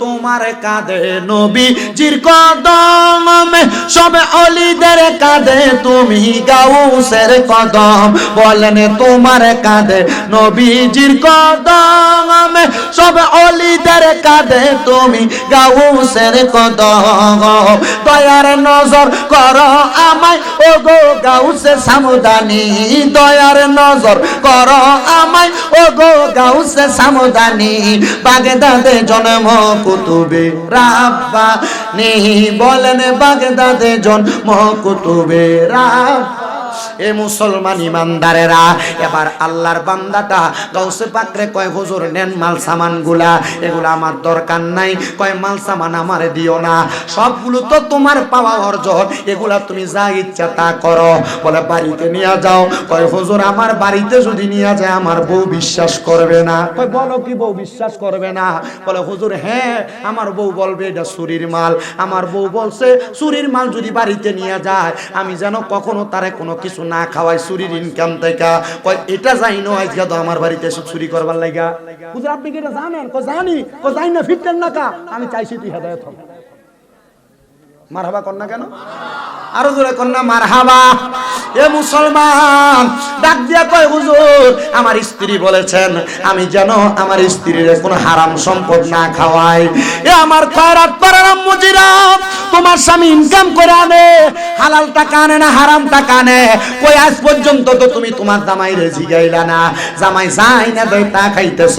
তোমার কাঁধে নবী জির কদম। সব অলিদের কাঁধে তুমি গাউসের কদম। বলেন তোমার কাঁধে নবীজির কদম। সব অলিদের কাঁধে তুমি গাউসের কদম। দয়ার নজর কর আমায় ও গো গাউসে সামুদানি। দয়ার নজর কর আমায় ও গো গাউসে সামুদানি। বাগদাদে জন্ম কুতুবে রাব্বা নেহি বলেন বাগদাদে জন্ম কুতুবে রাব্বা এ মুসলমান ইমানদারেরা, এবার আল্লাহর বান্দাটা গাউসে পাকরে কয়, হুজুর, নেন মাল সামানগুলা এগুলা আমার দরকার নাই। কয়, মাল সামান আমারে দিও না, সবগুলো তো তোমার পাওয়া অর্জন, এগুলা তুমি যা ইচ্ছা তা করো। বলে, বাড়িতে নিয়ে যাও। কয়, হুজুর, আমার বাড়িতে যদি নিয়ে যায়, আমার বউ বিশ্বাস করবে না। কয়, বলো কি বউ বিশ্বাস করবে না? বলে, হুজুর হ্যাঁ আমার বউ বলবে, এটা চুরির মাল। আমার বউ বলছে, চুরির মাল যদি বাড়িতে নিয়ে যায়, আমি যেন কখনো তারে কোনো কিছু না খাওয়ায় চুরির ইনকাম থেকে। কয় এটা যাই নো আজকে তো আমার বাড়িতে এসে চুরি করবার লাগা। হুজুর আপনি কি এটা জানেন? কয় জানি। কয় জানি না ফিরতেন না কা? আমি চাইছি তুই হেদায়ত হব মারহাবা কর না কেন? আরও জোরে কন্যা মারহাবা। এ মুসলমান, ডাক দিয়া কয়, হুজুর, আমার স্ত্রী বলেছেন, আমি যেন আমার স্ত্রীর কোনো হারাম সম্পদ না খাওয়াই। এ আমার খয়রাত পারার মুজিরা, তোমার স্বামী ইনকাম করে আনে, হালাল টাকা আনে না হারাম টাকা আনে? কই, আজ পর্যন্ত তো তুমি তোমার জামাই রে জিগাইলা না। জামাই যাই না দেয় তা খাইতেছ,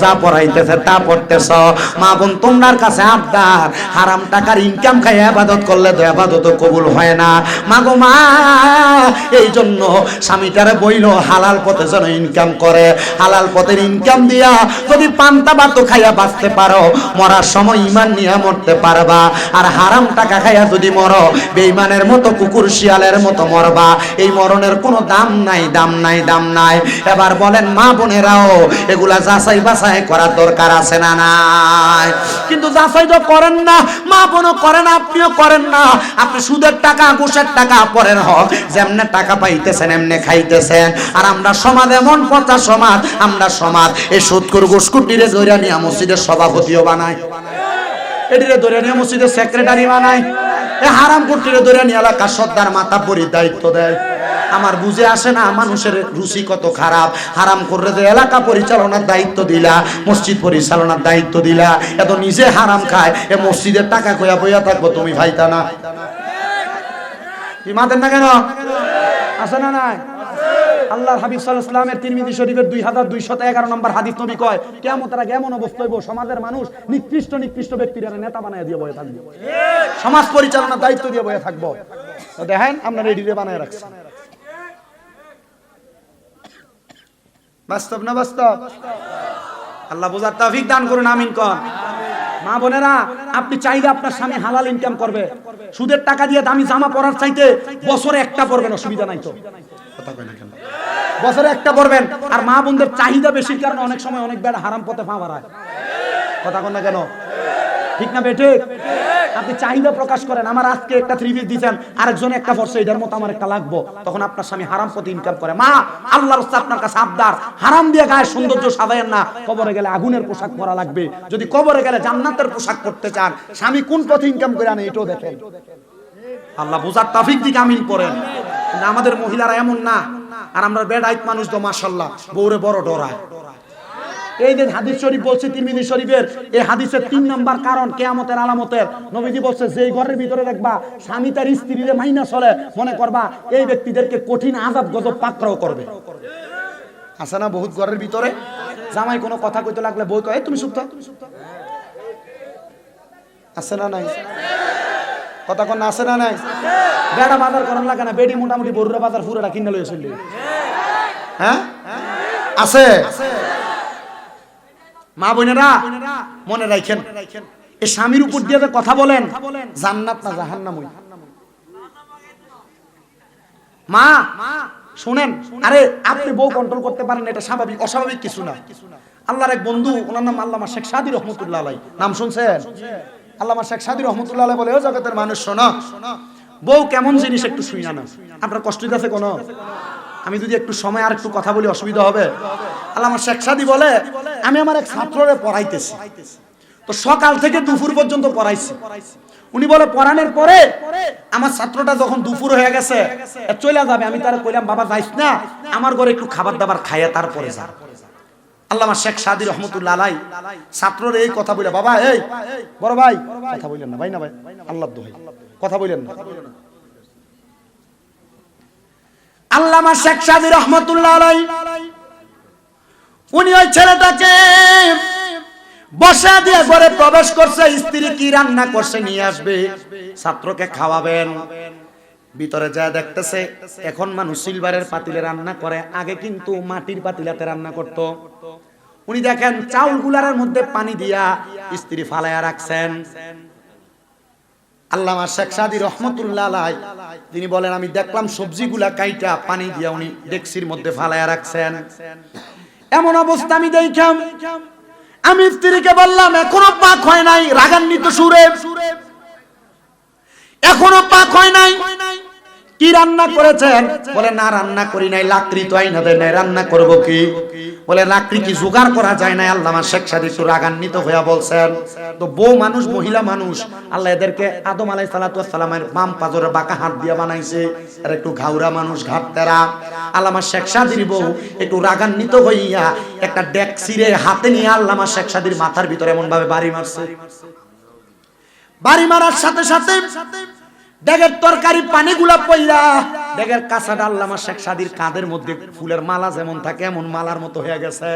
যা পড়াইতেছে তা পড়তেছ। মা বোন তোমার কাছে আবদার, হারাম টাকার ইনকাম খাই আবাদত করলে তো আবাদত কবুল হয় না। মা গো মা এই জন্য স্বামীটারে বইল হালাল পথে যেন ইনকাম করে। হালাল পথের ইনকাম দিয়া যদি পান্তা ভাত খাইয়া বাঁচতে পারো, মরার সময় ইমান নিয়ে মরতে পারবা। আর হারাম টাকা খাইয়া যদি মরো বেইমানের মতো কুকুর শিয়ালের মতো মরবা। এই মরণের কোনো দাম নাই দাম নাই দাম নাই। এবার বলেন, মা বোনেরাও, এগুলা যাচাই বাছাই করার দরকার আছে না নাই? কিন্তু যাচাই তো করেন না। মা বোনও করেন, আপনিও করেন না। আপনি সুদের টাকা ঘুষের টাকা পরের হক, যেমনে টাকা পাইতেছেন, এমনি খাইতেছেন। আর আমরা সমাজ এমন পচা সমাজ, আমরা সমাজ এই সুদকুর ঘুষকুটিরে ধরে নিয়ে মসজিদের সভাপতিও বানায়। এটিরে ধরে নিয়ে মসজিদের সেক্রেটারি বানায়। এ হারাম কুটিরে ধরে নিয়ে এলাকার সর্দার মাথা পরি দায়িত্ব দেয়। আমার বুঝে আসে না, মানুষের রুচি কত খারাপ। হারাম করে যে এলাকা পরিচালনার দায়িত্ব দিলা, মসজিদ পরিচালনার দায়িত্ব দিলা এত নিজে হারাম খায়, এ মসজিদের টাকা কইয়া বইয়া থাকব, তুমি ভাইতা না। মাতেন না কেন? আছে না নাই? আল্লাহর হাবিব সাল্লাল্লাহু আলাইহি সাল্লামের তিরমিজি শরীফের 2211 নম্বর হাদিস নবী কয়, কিয়ামতের আগে এমন অবস্থা হইব, সমাজের মানুষ নিকৃষ্ট নিকৃষ্ট ব্যক্তিরা নেতা বানায় দিয়ে বয়ে থাকবে। সমাজ পরিচালনার দায়িত্ব দিয়ে বয়ে থাকব। তো দেখেন, আমরা রেডিরে বানায় রাখছি। বাস্তব না বাস্তব? আল্লাহ বোঝার তৌফিক দান করুন, আমিন কন। মা বোনেরা, আপনি চাইলে আপনার স্বামী হালাল ইনকাম করবে। সুদের টাকা দিয়ে দামি জামা পরার চাইতে বছরে একটা পরবেন, অসুবিধা নাই তো। বছরে একটা পরবেন। আর মা বোনদের চাহিদা বেশির কারণে অনেক সময় অনেক বেড়া হারাম পথে ফাঁ বাড়ায়। কথা কন না কেন? ঠিক না বেটে আপনি চাহিদা প্রকাশ করেন। আমার আজকে একটা থ্রি দিচ্ছেন আরেকজন একটা ফর্সে এটার মতো আমার একটা লাগবো। তখন আপনার স্বামী হারাম পথে ইনকাম করে। মা, আল্লাহর রাস্তা আপনার কাছে আবদার। হারাম দিয়ে গায়ে সৌন্দর্য সাজায়েন না। কবরে গেলে আগুনের পোশাক পরা লাগবে। যদি কবরে গেলে জান্নাতের পোশাক পরতে চান, স্বামী কোন পথে ইনকাম করে আনে এটাও দেখেন। আল্লাহ বোঝার তাফিক দিকে, আমিন কিন্তু আমাদের মহিলারা এমন না। আর আমরা বেডাইত মানুষ তো মাশাল্লাহ বউরে বড় ডরায়। এই যে হাদিস শরীফ বলছে তিরমিজি শরীফের এই হাদিসের তিন নাম্বার কারণ কেয়ামতের আলামতের। নবীজি বলছে যে ঘরের ভিতরে দেখবা স্বামী তার স্ত্রীরে মাইনা চলে মনে করবা এই ব্যক্তিদেরকে কঠিন আজাব গজব পাকড়াও করবে। আছে না বহুত ঘরের ভিতরে? জামাই কোনো কথা কইতে লাগলে বই কয় তুমি থাক। আছে না নাই? কথা কোন আছে না নাই? বেড়া বাজার করার লাগে না বেডি মোটামুটি বড়ুরা বাজার ফুরাটা কিনে লইয়া চললি হ্যাঁ? আছে? মা বোনেরা, মনে রাখেন এই স্বামীর উপর দিয়ে কথা বলেন, জান্নাত না জাহান্নাম মা, শুনেন, আরে আপনি বউ কন্ট্রোল করতে পারেন এটা স্বাভাবিক, অস্বাভাবিক কিছু না। আল্লাহর এক বন্ধু, ওনার নাম আল্লামা শেখ সাদি রহমতুল্লাহ আলাই নাম শুনছেন? আল্লামা শেখ সাদি রহমতুল্লাহ আলাই বলে, ও জগতের মানুষ, শোনো। বউ কেমন জিনিস একটু শুই না আপনার কষ্ট আছে কোনো? আমি যদি একটু সময় আর একটু কথা বলি, অসুবিধা হবে? আল্লামা শেখ সাদি বলে আমি আমার এক ছাত্ররে পড়াইতেছি। তো সকাল থেকে দুপুর পর্যন্ত পড়াইছি। উনি বলে, পড়ানোর পরে আমার ছাত্রটা যখন দুপুর হয়ে গেছে চলে যাবে। আমি তার কইলাম, বাবা, যাইস না। আমার ঘরে একটু খাবার দাবার খাইয়া তারপরে যা। আল্লামা শেখ সাদি রহমতুল্লাহ আলাই ছাত্রর এই কথা বলে বাবা, এই, বড় ভাই। কথা বললেন না, ভাই না ভাই? আল্লাহ দোহাই। কথা বললেন না। আল্লামা শেখ সাদি রহমতুল্লাহ আলাই উনি ওই ছেলেটাকে বসা দিয়ে ঘরে প্রবেশ করছে, স্ত্রী কি রান্না করছে নিয়ে আসবে, ছাত্রকে খাওয়াবেন। ভিতরে যা দেখতেছে, এখন মানুষ সিলভারের পাতিলে রান্না করে, আগে কিন্তু মাটির পাতিলাতে রান্না করত। উনি দেখেন চাউলগুলার মধ্যে পানি দিয়া স্ত্রী ফালায়া রাখছেন। আল্লামা শেখ সাদি রহমতুল্লাহ তিনি বলেন, আমি দেখলাম সবজিগুলা কাইটা পানি দিয়া উনি ডেক্সির মধ্যে ফালায়া রাখছেন। এমন অবস্থা আমি দেখাম আমি স্ত্রীকে বললাম, এখনও পাক হয় নাই রাগান্বিত সুরে। এখনও পাক হয় নাই। কি রান্না করেছেন? বলে, না, রান্না করি নাই, লাকড়ি তো আইনা দেয় নাই, রান্না করব কি? বলে, লাকড়ি কি জোগাড় করা যায় না আল্লাহ শেখ সাদি একটু রাগান্বিত হইয়া বলছেন, তো বউ মানুষ, মহিলা মানুষ, আল্লাহ এদেরকে আদম আলাই সালাতু সালামের বাম পাজরে বাঁকা হাত দিয়ে বানাইছে, আর একটু ঘাউরা মানুষ ঘাট তেরা আল্লামা শেখ সাদির বউ একটু রাগান্বিত হইয়া একটা ডেক্সিরে হাতে নিয়ে আল্লামা শেখ সাদির মাথার ভিতরে এমন ভাবে বাড়ি মারছে। বাড়ি মারার সাথে সাথে ডেগের তরকারি পানিগুলা পইরা ডেগের কাঁচাটা আল্লামা শেখ সাদির কাঁধের মধ্যে ফুলের মালা যেমন থাকে, এমন মালার মতো হয়ে গেছে।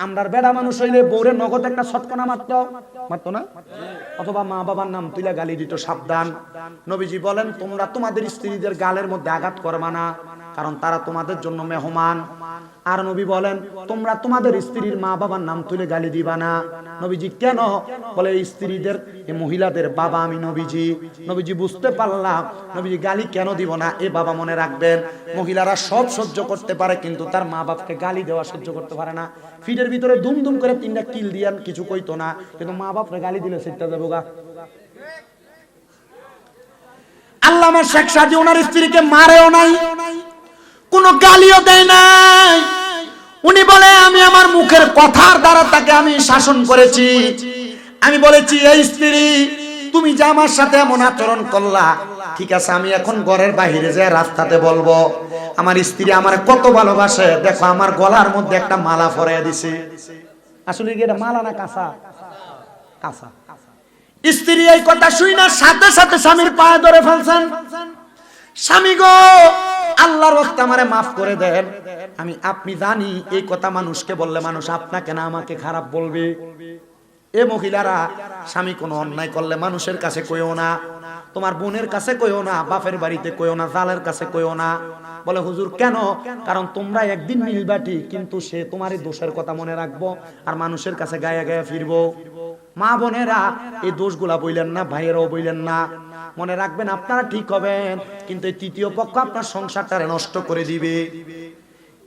আমরার বেড়া মানুষ হইলে বৌরের নগদ একটা ছটকনা মারত। মারতো না? অথবা মা বাবার নাম তুইলা গালি দিত, সাবধান। নবীজি বলেন, তোমরা তোমাদের স্ত্রীদের গালের মধ্যে আঘাত করবা না। কারণ তারা তোমাদের জন্য মেহমান। আর নবী বলেন, তোমরা তোমাদের স্ত্রীর মা বাবার নাম তুলে গালি দিবা না। নবীজি কেন বলে স্ত্রীদের মহিলাদের বাবা আমি নবীজি। নবীজি বুঝতে পারলাম নবীজি গালি কেন দিব না, এ বাবা মনে রাখবেন, মহিলারা সব সহ্য করতে পারে, কিন্তু তার মা বাপকে গালি দেওয়া সহ্য করতে পারে না। ফিটের ভিতরে দুম দুম করে তিনটা কিল দিয়ান, কিছু কইতো না, কিন্তু মা বাপরে গালি দিলে সেটা যাব গা। আল্লামা শেখ সাজি, ওনার স্ত্রীকে মারেও নাই কোনো গালিও দেয় নাই। উনি বলে, আমি আমার মুখের কথার দ্বারা তাকে আমি শাসন করেছি। আমি বলেছি, এই স্ত্রী, তুমি যে আমার সাথে এমন আচরণ করলা, ঠিক আছে, আমি এখন ঘরের বাইরে যে রাস্তাতে বলব, আমার স্ত্রী আমার কত ভালোবাসে। দেখো, আমার গলার মধ্যে একটা মালা ফরাইয়া দিছে। আসলে কি এটা মালা না কাঁচা কাঁচা স্ত্রী এই কথা শুই না সাথে সাথে স্বামীর পায়ে ধরে ফেলছেন। স্বামী গো আল্লাহর রক্ত আমারে মাফ করে দেন। আমি, আপনি জানি এই কথা মানুষকে বললে মানুষ আপনাকে না আমাকে খারাপ বলবে। এ মহিলারা স্বামী কোনো অন্যায় করলে মানুষের কাছে কইও না। তোমার বোনের কাছে কইও না, বাপের বাড়িতে কইও না, জালের কাছে কইও না। বলে, হুজুর, কেন? কারণ তোমরা একদিন মিলবাটি, কিন্তু সে তোমারই দোষের কথা মনে রাখব আর মানুষের কাছে গায়ে গায়ে ফিরবো। মা বোনেরা, এই দোষগুলা বইলেন না, ভাইয়েরাও বইলেন না। মনে রাখবেন, আপনারা ঠিক হবেন, কিন্তু এই তৃতীয় পক্ষ আপনার সংসারটা নষ্ট করে দিবে।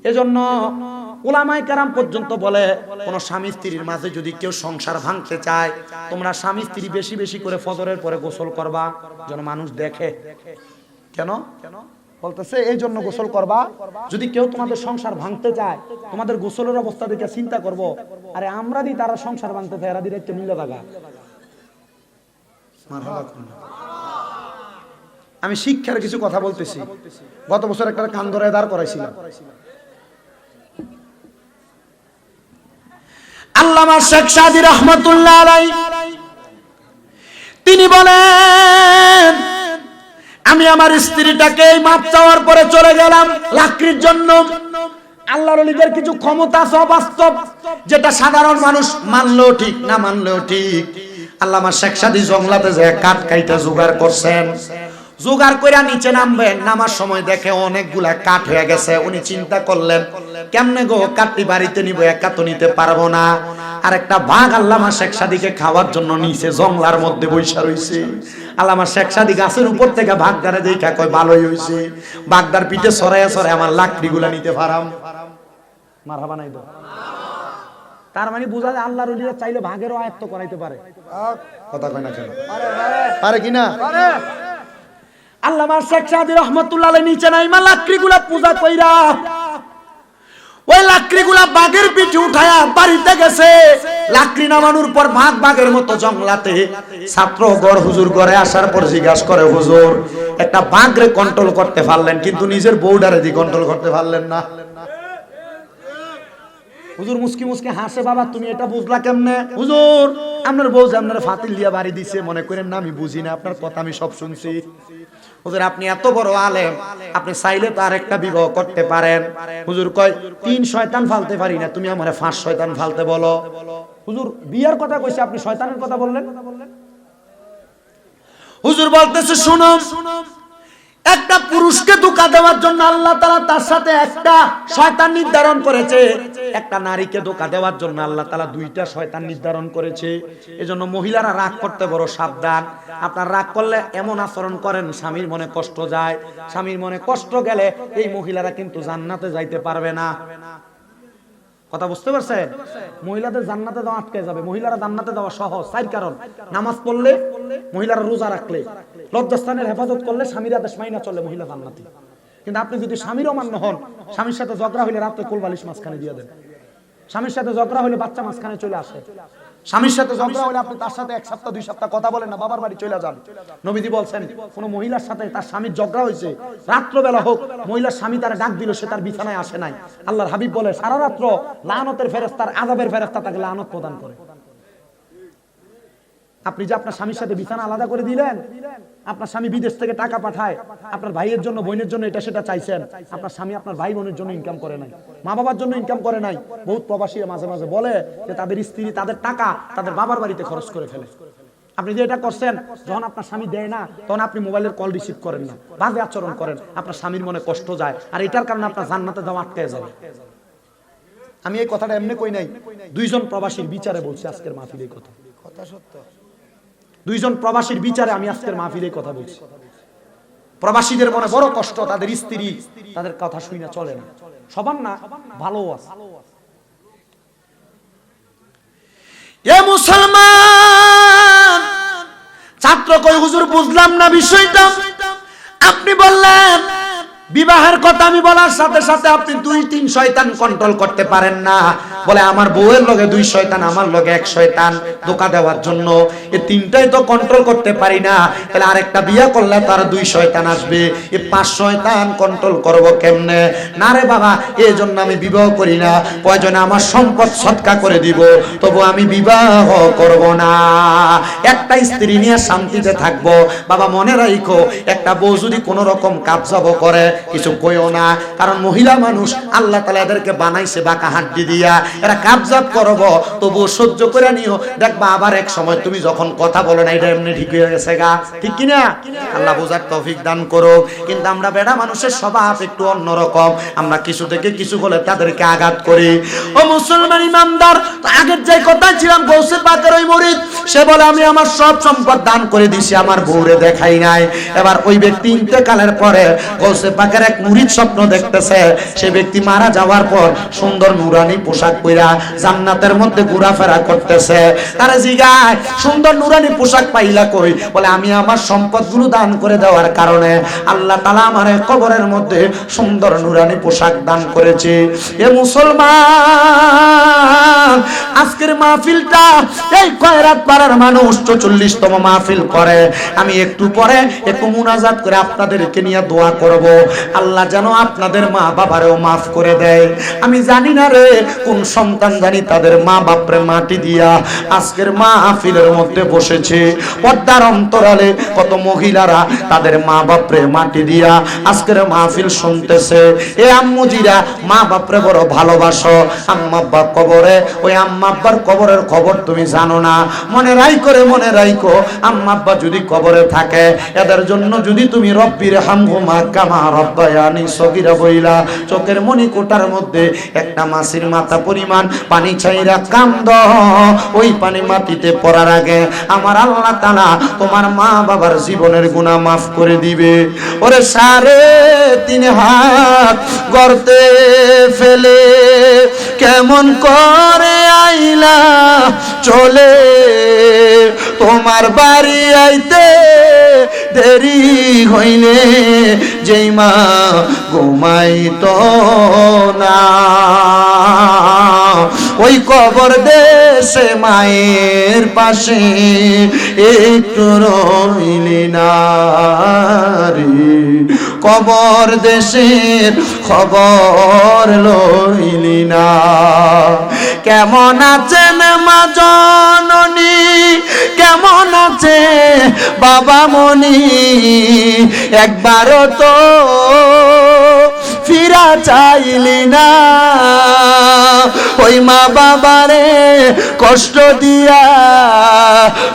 এজন্য ওলামাই কারাম পর্যন্ত বলে, কোন স্বামী স্ত্রীর মাঝে যদি কেউ সংসার ভাঙতে চায়, তোমরা স্বামী স্ত্রী বেশি বেশি করে ফজরের পরে গোসল করবা। যেন মানুষ দেখে। কেন কেন? বলতেছে এই জন্য গোসল করবা। যদি কেউ তোমাদের সংসার ভাঙতে চায় তোমাদের গোসলের অবস্থা দেখে চিন্তা করব। আরে আমরা দি তারা সংসার ভাঙতে চায় এরা দিলে মিলে থাকা আমি শিক্ষার কিছু কথা বলতেছি। গত বছর একটা কান ধরে দাঁড় করাইছিলাম। আল্লামা শেখ সাদি রহমতুল্লাহ তিনি বলেন আমি আমার স্ত্রীটাকে মাপ চাওয়ার পরে চলে গেলাম লাকড়ির জন্য। আল্লাহর কিছু ক্ষমতা আছে অবাস্তব, যেটা সাধারণ মানুষ মানলেও ঠিক, না মানলেও ঠিক। আল্লামা শেখ সাদি জংলাতে যে কাঠ কাইটা জোগাড় করছেন, জোগাড় করে নিচে নামবেন। নামার সময় দেখে অনেকগুলা কাঠ হয়ে গেছে, উনি চিন্তা করলেন, কেমনে গো কাঠটি বাড়িতে নিব, একা তো নিতে পারব না। আর একটা বাঘ আল্লামা শেখ সাদিকে খাওয়ার জন্য নিচে জংলার মধ্যে বৈশা রইছে। আল্লামা শেখ সাদি গাছের উপর থেকে বাগদারে দেখা কয়, ভালোই হইছে। বাগদার পিঠে সরাই আমার লাকড়িগুলা নিতে পারাম। মারহাবা নাই তার মানে বোঝা যায় আল্লাহর ওলিরা চাইলে ভাগেরও আয়ত্ত করাইতে পারে। কথা কয় না কেন? পারে কি না? আল্লামা শেখ সাদি রহমতুল্লাহ নিচে নাই, মা লাকড়িগুলা পূজা কইরা ওই লাকড়িগুলা বাঘের পিঠে উঠায়া বাড়িতে গেছে। লাকড়ি নামানোর পর ভাগ বাঘের মতো জংলাতে ছাত্র গড় হুজুর ঘরে আসার পর জিজ্ঞাসা করে, হুজুর, একটা বাঘরে কন্ট্রোল করতে পারলেন, কিন্তু নিজের বউডারে দিয়ে কন্ট্রোল করতে পারলেন না। হুজুর মুসকি মুসকি হাসে, বাবা, তুমি এটা বুঝলা কেমনে? হুজুর, আপনার বউ যে আপনার ফাতিল দিয়া বাড়ি দিছে, মনে করেন না, আমি বুঝি না, আপনার কথা আমি সব শুনছি। হুজুর, আপনি এত বড় আলেম, আপনি চাইলে তো আর একটা বিবাহ করতে পারেন। হুজুর কয়, তিন শয়তান ফালতে পারি না, তুমি আমার পাঁচ শয়তান ফালতে বলো। হুজুর, বিয়ার কথা কইছে, আপনি শয়তানের কথা বললেন? হুজুর বলতেছে শুনো একটা পুরুষকে ধোকা দেওয়ার জন্য আল্লাহ তালা তার সাথে একটা শয়তান নির্ধারণ করেছে। একটা নারীকে ধোকা দেওয়ার জন্য আল্লাহ তালা দুইটা শয়তান নির্ধারণ করেছে। এজন্য মহিলারা রাগ করতে বড় সাবধান। আপনার রাগ করলে এমন আচরণ করেন, স্বামীর মনে কষ্ট যায়। স্বামীর মনে কষ্ট গেলে এই মহিলারা কিন্তু জান্নাতে যাইতে পারবে না। কথা বুঝতে পারছেন? মহিলাদের জান্নাতে দেওয়া আটকে যাবে। মহিলারা জান্নাতে দেওয়া সহজ, চার কারণ। নামাজ পড়লে, মহিলারা রোজা রাখলে, লজ্জাস্থানের হেফাজত করলে স্বামীর আদেশ মাইনা চলে মহিলা জান্নাতি। কিন্তু আপনি যদি স্বামীর অমান্য হন, স্বামীর সাথে ঝগড়া হইলে রাত্রে কোলবালিশ মাঝখানে দিয়ে দেন। স্বামীর সাথে ঝগড়া হলে বাচ্চা মাঝখানে চলে আসে। স্বামীর সাথে ঝগড়া হলে আপনি তার সাথে এক সপ্তাহ, দুই সপ্তাহ কথা বলেন না, বাবার বাড়ি চলে যান। নবীজি বলছেন, কোন মহিলার সাথে তার স্বামীর ঝগড়া হয়েছে, রাত্রবেলা হোক, মহিলার স্বামী তার ডাক দিল, সে তার বিছানায় আসে নাই। আল্লাহর হাবিব বলে, সারা রাত্র লানতের ফেরেস্তার আজাবের ফেরেস্তা তাকে লানত প্রদান করে। আপনি যে আপনার স্বামীর সাথে বিছানা আলাদা করে দিলেন আপনার স্বামী বিদেশ থেকে টাকা পাঠায়, আপনার ভাইয়ের জন্য, বোনের জন্য এটা সেটা চাইছেন। আপনার স্বামী আপনার ভাই বোনের জন্য ইনকাম করে নাই। মা বাবার জন্য ইনকাম করে নাই। বহুত প্রবাসীরা মাঝে মাঝে বলে যে তাদের স্ত্রী, তাদের টাকা তাদের বাবার বাড়িতে খরচ করে ফেলে। আপনি যে এটা করছেন, যখন আপনার স্বামী দেয় না, তখন আপনি মোবাইলের কল রিসিভ করেন না। বাজে আচরণ করেন। আপনার স্বামীর মনে কষ্ট যায়। আর এটার কারণে আপনার জান্নাতে যাওয়া আটকে যাবে আমি এই কথাটা এমনি কই নাই। দুইজন প্রবাসীর বিচারে বলছি আজকের মাহফিল এই কথা। কথা সত্য। দুইজন প্রবাসীর বিচারে আমি আজকের মাহফিলে কথা বলছি। প্রবাসীদের মনে বড় কষ্ট, তাদের স্ত্রী তাদের কথা শুই না চলে না। সবার না ভালো আছে। এ মুসলমান, ছাত্র কই হুজুর, বুঝলাম না বিষয়টা? আপনি বললেন, বিবাহের কথা আমি বলার সাথে সাথে আপনি দুই তিন শয়তান কন্ট্রোল করতে পারেন না। বলে, আমার বউয়ের লগে দুই শয়তান, আমার লগে এক শয়তান। ধোকা দেওয়ার জন্য এই তিনটাই তো কন্ট্রোল করতে পারি না। তাহলে আরেকটা বিয়ে করলে তার দুই শয়তান আসবে। এই পাঁচ শয়তান কন্ট্রোল করব কেমনে? না রে বাবা এই জন্য আমি বিবাহ করি না। প্রয়োজনে আমার সম্পদ সৎকা করে দিব, তবু আমি বিবাহ করব না। একটা স্ত্রী নিয়ে শান্তিতে থাকব। বাবা, মনে রাখো একটা বউ যদি কোনো রকম কাবজাব করে, কিছু কইও না। কারণ মহিলা মানুষ আল্লাহ তালা এদেরকে বানাইছে বাঁকা হাড্ডি দিয়া। এরা কাবজাব করব তবু সহ্য করে নিও। দেখবা আবার এক সময় তুমি যখন কথা বলো না, এটা এমনি ঠিক হয়ে গেছে গা। ঠিক কিনা? আল্লাহ বোঝার তৌফিক দান করো কিন্তু আমরা বেড়া মানুষের স্বভাব একটু অন্যরকম। আমরা কিছু থেকে কিছু বলে তাদেরকে আঘাত করি। ও মুসলমান ইমানদার আগের যে কথা ছিলাম, গৌসে পাকের ওই মরিদ, সে বলে, আমি আমার সব সম্পদ দান করে দিছি, আমার বউরে দেখাই নাই। এবার ওই ব্যক্তি ইন্তেকালের পরে গৌসে পাকের এক মুরিদ স্বপ্ন দেখতেছে। সে ব্যক্তি মারা যাওয়ার পর সুন্দর নুরানি পোশাক পরা জান্নাতের মধ্যে ঘোরাফেরা করতেছে। তারা জিগায়, সুন্দর নুরানি পোশাক পাইলা কই? বলে, আমি আমার সম্পদগুলো দান করে দেওয়ার কারণে আল্লাহ তালা আমার কবরের মধ্যে সুন্দর নুরানি পোশাক দান করেছে। এ মুসলমান, আজকের মাহফিলটা এই কয়রাত পাড়ার মানুষ চল্লিশতম মাহফিল করে। আমি একটু পরে একটু মুনাজাত করে আপনাদেরকে নিয়ে দোয়া করব। আল্লাহ যেন আপনাদের মা বাবারেও মাফ করে দেয়। আমি জানি না রে কোন সন্তান জানি তাদের মা বাপরে মাটি দিয়া আজকের মাহফিলের মধ্যে বসেছে। পর্দার অন্তরালে কত মহিলারা তাদের মা বাপরে মাটি দিয়া আজকের মাহফিল শুনতেছে। এ আম্মুজিরা মা বাপরে বড় ভালোবাসো। আম্মা আব্বা কবরে, ওই আম্মা আব্বার কবরের খবর তুমি জানো না। মনে রাই করে, মনে রাইকো আম্মা আব্বা যদি কবরে থাকে, এদের জন্য যদি তুমি রব্বির হামহুমা কামা রব্বায়ানি সগিরা বইলা, চোখের মনি কোটার মধ্যে একটা মাসির মাথা পরিমাণ পানি ছাইরা কান্দ। ওই পানি মাটিতে পড়ার আগে আমার আল্লাহ তালা তোমার মা বাবার জীবনের গুণা মাফ করে দিবে। ওরে সারে তিন হাত গর্তে ফেলে কেমন করে আইলা চলে? তোমার বাড়ি আইতে দেরি হইলে যেই মা ঘুমাইত না। ওই কবর দেশে মায়ের পাশে একটু রইলি না কবর দেশের খবর লইলি না। কেমন আছেন মা জননী? কেমন আছে বাবা মনি একবারও তো ফিরা চাইলি না। ওই মা বাবারে কষ্ট দিয়া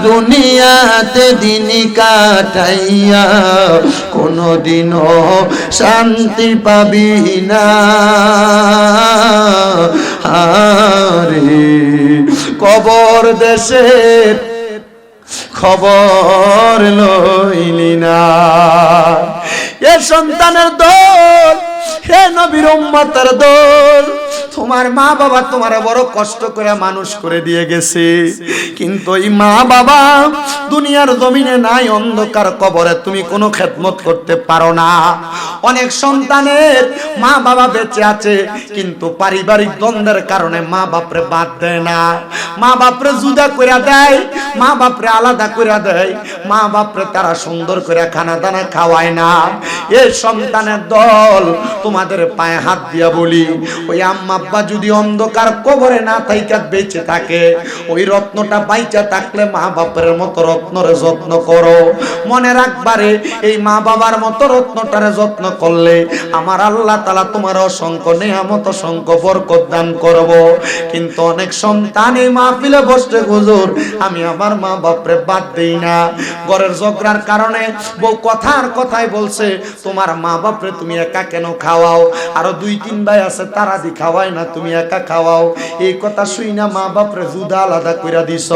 দুনিয়াতে দিন কাটাইয়া কোনোদিনও শান্তি পাবি না। আরে, কবর দেশের খবর লইলি না। এ সন্তানের দোল হে নবীর উম্মতের দোল তোমার মা বাবা তোমার বড় কষ্ট করে মানুষ করে দিয়ে গেছে। কিন্তু এই মা বাবা দুনিয়ার জমিনে নাই, অন্ধকার কবরে তুমি কোনো খেদমত করতে পারো না। অনেক সন্তানের মা বাবা বেঁচে আছে, কিন্তু পারিবারিক দ্বন্দ্বের কারণে মা বাপরে বাদ দেয় না। মা বাপরে জুদা করে দেয়, মা বাপরে আলাদা করে দেয়, মা বাপরে তারা সুন্দর করে খানা দানা খাওয়ায় না। এ সন্তানের দল তোমাদের পায়ে হাত দিয়া বলি, ওই আম্মা আব্বা যদি অন্ধকার কবরে না থাইকা বেঁচে থাকে, ওই রত্নটা বাইচা থাকলে মা বাপের মতো রত্নরে যত্ন করো। মনে রাখবারে এই মা বাবার মতো রত্নটারে যত্ন করলে আমার আল্লাহ তালা তোমার অসংখ্য নেয়ামত, অসংখ্য বরকত দান করব। কিন্তু অনেক সন্তান এই মাহফিলে বসতে হুজুর, আমি আমার মা বাপরে বাদ দেই না। ঘরের ঝগড়ার কারণে বউ কথার কথাই বলছে, তোমার মা বাপরে তুমি একা কেন খাওয়াও? আরও দুই, তিন ভাই আছে, তারা দি খাওয়াই না, তুমি একা খাওয়াও। এই কথা শুই না মা বাপরে জুদা আলাদা কইরা দিছ।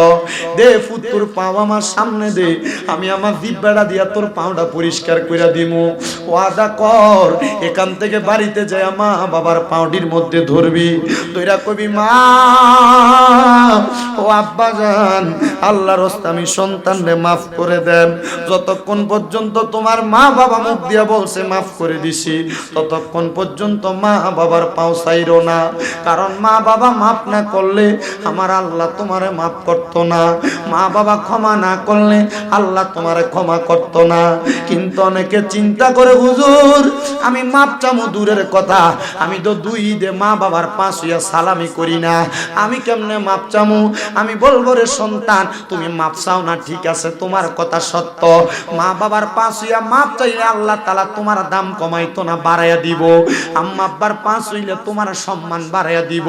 দে ফুতুর পাও আমার সামনে দে, আমি আমার দিব্যাটা দিয়া তোর পাওটা পরিষ্কার কইরা দিমু। ওয়াদা কর, এখান থেকে বাড়িতে যায় মা বাবার পাউডির মধ্যে ধরবি। তোরা কবি, মা, ও আব্বা জান, আল্লাহর আমি সন্তানরে মাফ করে দেন। যতক্ষণ পর্যন্ত তোমার মা বাবা মুখ দিয়া বলছে, মাফ করে দিছি, ততক্ষণ পর্যন্ত মা বাবার পাও চাইরো না। কারণ মা বাবা মাফ না করলে আমার আল্লাহ তোমারে মাফ করতো না। মা বাবা ক্ষমা না করলে আল্লাহ তোমারে ক্ষমা করতো না। কিন্তু অনেকে চিন্তা করে, হুজুর, আমি মাপ চামু দূরের কথা। আমি তো দুই দে মা বাবার পাঁচ হইয়া সালামি করি না। আমি কেমনে মাপ চামু? আমি বলব রে সন্তান, তুমি মাপ চাও না, ঠিক আছে, তোমার কথা সত্য। মা বাবার পাঁচ হইয়া মাপ চাইলে আল্লাহ তালা তোমার দাম কমাইতো না, বাড়াইয়া দিব। আম্মা আব্বার পাঁচ হইলে তোমার সম্মান বাড়াইয়া দিব।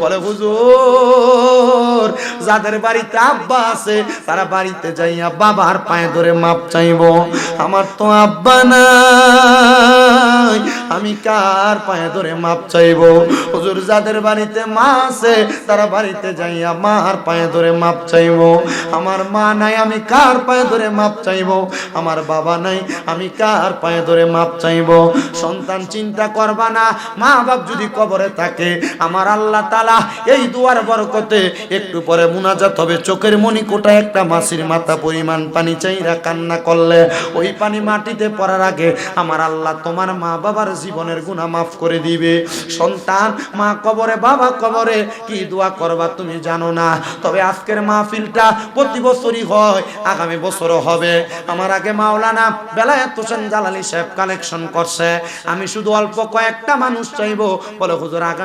বলে, হুজুর, যাদের বাড়িতে আব্বা আছে, তারা বাড়িতে যাইয়া বাবার পায়ে ধরে মাপ চাইব। আমার তো আব্বা নাই, আমি কার পায়ে ধরে মাপ চাইব? হুজুর, যাদের বাড়িতে মা আছে, তারা বাড়িতে যাইয়া মার পায়ে ধরে মাপ চাইব। আমার মা নাই, আমি কার পায়ে ধরে মাপ চাইব? আমার বাবা নাই, আমি কার পায়ে ধরে মাপ চাইব? সন্তান চিন্তা করবা না মা বাপ যদি কবরে থাকে আমার আল্লাহ তালা এই দুয়ার বরকতে একটু পরে মুনাজাত হবে। চোখের মনি কোটা একটা মাসির মাথা পরিমাণ পানি চাইরা কান্না করলে, ওই পানি মাটিতে পড়ার আগে আমার আল্লাহ তোমার মা বাবার জীবনের গুণা মাফ করে দিবে। সন্তান, মা কবরে, বাবা কবরে কি দোয়া করবা তুমি জানো না। তবে আজকের মাহফিলটা প্রতি বছরই হয়, আগামী বছরও হবে। আমার আগে মাওলানা বেলায়েত হোসেন জালালি সাহেব কালেকশন করছে। আমি শুধু অল্প কয়েকটা মানুষ চাইব। বলে, হুজুর, আগামী